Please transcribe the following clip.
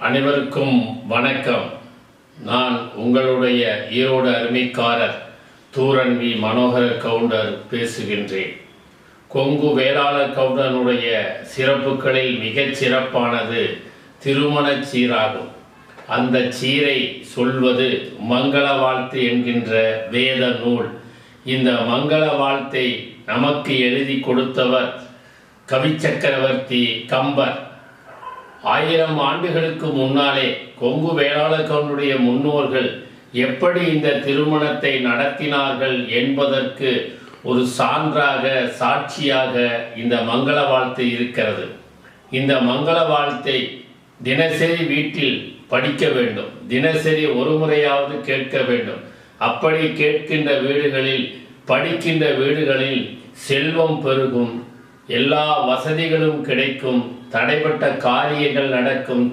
அனைவருக்கும் வணக்கம். நான் உங்களுடைய ஈரோடு அருமைக்காரர் தூரன் வி. மனோகர கவுண்டர் பேசுகின்றேன். கொங்கு வேளாளர் கவுண்டனுடைய சிறப்புகளில் மிகச் சிறப்பானது திருமணச் சீராகும். அந்த சீரை சொல்வது மங்கள வாழ்த்து என்கின்ற வேத நூல். இந்த மங்கள வாழ்த்தை நமக்கு எழுதி கொடுத்தவர் கவிச்சக்கரவர்த்தி கம்பர். ஆயிரம் ஆண்டுகளுக்கு முன்னாலே கொங்கு வேளாளர்களுடைய முன்னோர்கள் எப்படி இந்த திருமணத்தை நடத்தினார்கள் என்பதற்கு ஒரு சான்றாக சாட்சியாக இந்த மங்கள வாழ்த்து இருக்கிறது. இந்த மங்கள வாழ்த்தை தினசரி வீட்டில் படிக்க வேண்டும். தினசரி ஒரு முறையாவது கேட்க வேண்டும். அப்படி கேட்கின்ற வீடுகளில் படிக்கின்ற வீடுகளில் செல்வம் பெருகும். எல்லா வசதிகளும் கிடைக்கும். தடைப்பட்ட காரியங்கள் நடக்கும்.